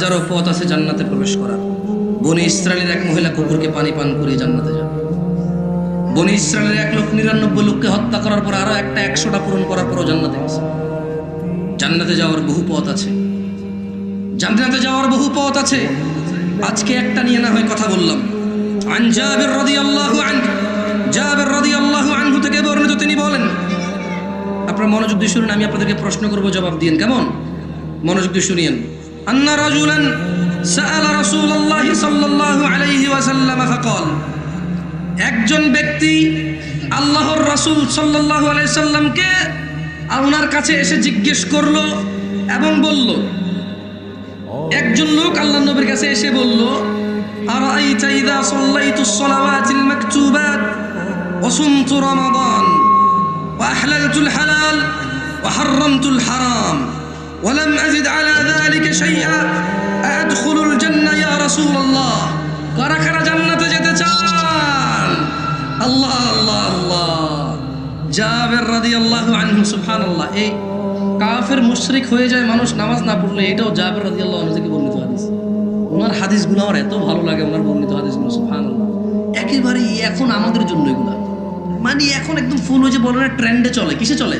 হাজারো পথ আছে জান্নাতে প্রবেশ করার। বনি ইসরায়েলের এক মহিলা কুকুরকে পানি পান করিয়ে জান্নাতে যাবে বনি ইসরায়েলের এক লোক নিরানব্বই লোককে হত্যা করার পর আরও একটা একশোটা পূরণ করার পরও জান্নাতে গেছে। জান্নাতে যাওয়ার বহু পথ আছে। জান্নাতে যাওয়ার বহু পথ আছে। আজকে একটা নিয়ে না হয় কথা বললাম। আন জাবির রাদিয়াল্লাহু আনহু। জাবির রাদিয়াল্লাহু আনহু থেকে বর্ণিত তিনি বলেন, আপনারা মনোযোগ দিয়ে শুনুন, আমি আপনাদেরকে প্রশ্ন করব, জবাব দিন কেমন? মনোযোগ দিয়ে শুনিয়েন। আন্না রাজুলান সাআলা রাসূলুল্লাহ সাল্লাল্লাহু আলাইহি ওয়াসাল্লাম ফাকাল একজন ব্যক্তি আল্লাহর রাসূল সাল্লাল্লাহু আলাইহি সাল্লামকে ওনার কাছে এসে জিজ্ঞেস করলো এবং বলল একজন লোক আল্লাহ নবীর কাছে এসে বলল আরাইতা ইযা সাল্লাইতু সলাওয়াতিল মাকতুবাত ওয়া সুমতু রমাদান ওয়া আহলালতুল হালাল ওয়া হাররামতুল হারাম ওয়া লাম আজিদ আলা যালিকা জাবের রাদিয়াল্লাহু আনহু, সুবহানাল্লাহ, এই কাফের মুশরিক হয়ে যায়, মানুষ নামাজ না পড়লে এটাও জাবের রাদিয়াল্লাহু আনহু থেকে বর্ণিত হাদিস। ওনার হাদিসগুলো আমার এত ভালো লাগে, ওনার বর্ণিত হাদিসগুলো, সুবহানাল্লাহ। একেবারে এখন আমাদের জন্য এগুলা। মানে এখন একদম ফুল হয়ে যে বলে না ট্রেন্ডে চলে। কিসে চলে?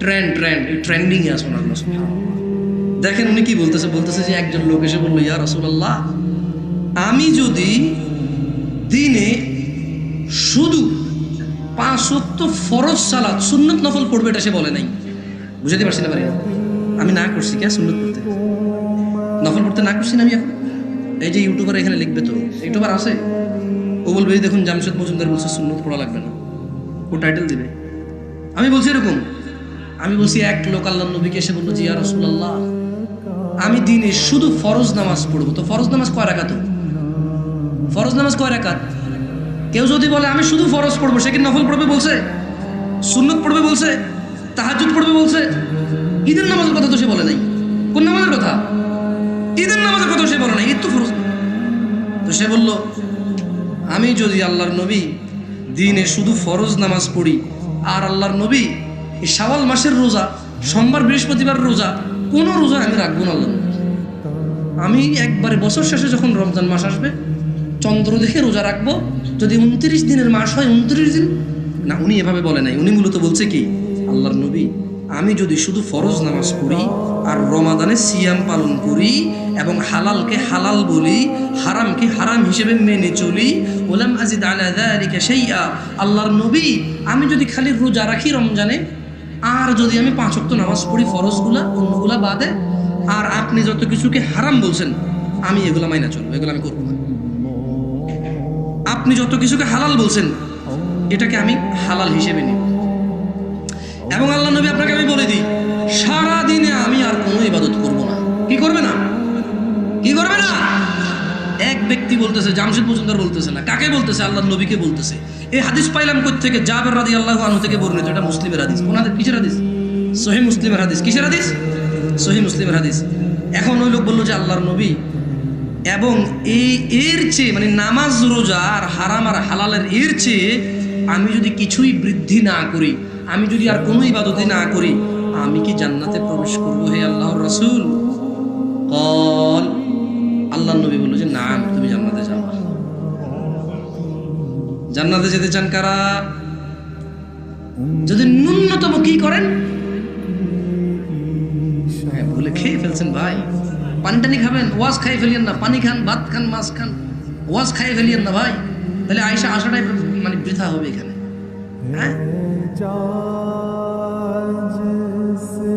ট্রেন্ড ট্রেন্ড এই ট্রেন্ডিং এ আছে ওনার দেখেন উনি কি বলতেছে? বলতেছে যে একজন লোক এসে বলল, ইয়া রাসূলুল্লাহ, আমি যদি দিনে শুধু পাঁচ সত্য ফরজ সালাত, সুন্নত নফল পড়বে এটা সে বলে নাই। বুঝাতে পারছি না আমি না করছি কে সুন্নত পড়তে? নফল পড়তে না করছি না আমি এখন? এই যে ইউটিউবার এখানে লিখবে তো, ইউটিউবার আছে? ও বলবে দেখুন জামশেদ মজুমদার বলছে সুন্নত পড়া লাগবে না। ও টাইটেল দিবে? আমি বলছি এরকম। আমি বলছি, এক লোক আল্লাহ নবীকে এসে বলল, জিয়া রসুল্লাহ আমি দিনে শুধু ফরজ নামাজ পড়ব। তো ফরজ নামাজ কয় রাখাত ফরজ নামাজ কয় রাখাত কেউ যদি বলে, আমি শুধু ফরজ পড়ব, সে কি নফল পড়বে বলছে? সুন্নত পড়বে বলছে? তাহাজুদ পড়বে বলছে? ঈদের নামাজের কথা তো সে বলে নাই। কোন নামাজের কথা? ঈদের নামাজের কথা সে বলে নাই। ঈদ তো ফরজ। তো সে বলল, আমি যদি আল্লাহর নবী দিনে শুধু ফরজ নামাজ পড়ি আর আল্লাহর নবী এই শাওয়াল মাসের রোজা, সোমবার, বৃহস্পতিবার রোজা, কোনো রোজা আমি রাখব না আল্লাহ আমি একবারে বছর শেষে যখন রমজান মাস আসবে চন্দ্র দেখে রোজা রাখব। যদি উনত্রিশ দিনের মাস হয়, উনত্রিশ দিন? না, উনি এভাবে বলে নাই। উনি মূলত বলছে কি, আল্লাহর নবী, আমি যদি শুধু ফরজ নামাজ পড়ি আর রমাদানে সিয়াম পালন করি এবং হালালকে হালাল বলি, হারামকে হারাম হিসেবে মেনে চলি, ওলাম আজিদ আলা যালিকা শাইআ আল্লাহর নবী, আমি যদি খালি রোজা রাখি রমজানে, আর যদি আমি পাঁচ ওয়াক্ত নামাজ পড়ি ফরজগুলা, অন্যগুলা বাদে, আর আপনি যত কিছুকে হারাম বলছেন, আমি এগুলা মাইনা চলবো, এগুলো আমি করব না। আপনি যত কিছুকে হালাল বলছেন, এটাকে আমি হালাল হিসেবে নিই। এবং আল্লাহ নবী আপনাকে আমি বলে দিই সারা দিনে আমি আর কোনো ইবাদত করব না। কি করবে না? কি করবে না? এক ব্যক্তি বলতেছে, জামশেদ মজুমদার বলতেছে না, কাকে বলতেছে? আল্লাহ নবীকে বলতেছে। এই হাদিস পাইলাম থেকে জাবের রাদি আল্লাহ আনু থেকে বর্ণিত, এটা মুসলিমের হাদিস। ওনাদের কিসের হাদিস? সহি মুসলিমের হাদিস। কিসের হাদিস? সহি মুসলিমের হাদিস। এখন ওই লোক বলল যে, আল্লাহর নবী এবং এই এর চেয়ে মানে নামাজ রোজা আর হারাম আর হালালের এর চেয়ে আমি যদি কিছুই বৃদ্ধি না করি আমি যদি আর কোনো ইবাদতি না করি আমি কি জান্নাতে প্রবেশ করব হে আল্লাহর রসুল? কল আল্লাহ নবী বলল যে না তুমি জান্নাতে যাও। জান্নাতে যেতে চান কারা? যদি ন্যূনতম কি করেন? হ্যাঁ, ভুলে খেয়ে ফেলছেন ভাই। পানি টানি খাবেন ওয়াজ খাই ফেলিয়েন না, পানি খান, ভাত খান, মাছ খান, ওয়াজ খাই ফেলিয়েন না ভাই। তাহলে আয়সা আসাটাই মানে বৃথা হবে এখানে। হ্যাঁ?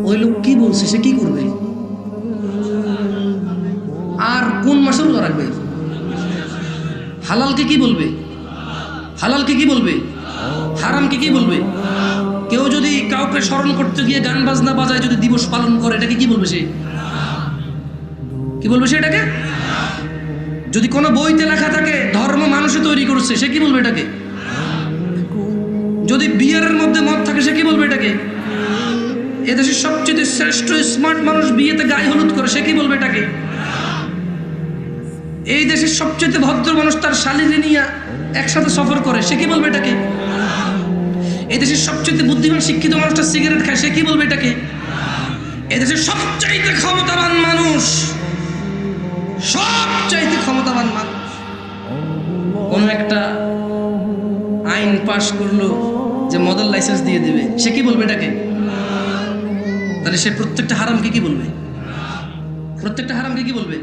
ওই লোক কি বলছে, সে কি করবে? আর কোন মাসে রোজা রাখবে? হালালকে কি বলবে? হালালকে কি বলবে? হারামকে কি বলবে? কেউ যদি কাউকে স্মরণ করতে গিয়ে গান বাজনা বাজায় যদি দিবস পালন করে, এটাকে কি বলবে সে? কি বলবে সে এটাকে? যদি কোনো বইতে লেখা থাকে, ধর্ম মানুষে তৈরি করছে, সে কি বলবে এটাকে? যদি বিয়ারের মধ্যে মত থাকে, সে কি বলবে এটাকে? এদেশের সবচেয়ে শ্রেষ্ঠ স্মার্ট মানুষ বিয়েতে গায়ে হলুদ করে, সে কি বলবে এটাকে? এই দেশের সবচেয়ে ভদ্র মানুষ তার শালিনী নিয়ে একসাথে সফর করে, সে কি বলবে এটাকে? এই দেশের সবচেয়ে বুদ্ধিমান, শিক্ষিত মানুষটা সিগারেট খায়, সে কি বলবে এটাকে? এদেশের সবচাইতে ক্ষমতাবান মানুষ সবচাইতে ক্ষমতাবান মানুষ। কোনো একটা আইন পাশ করল যে মদের লাইসেন্স দিয়ে দেবে, সে কি বলবে এটাকে? তাহলে সে প্রত্যেকটা হারামকে কি বলবে? প্রত্যেকটা হারামকে কি বলবে?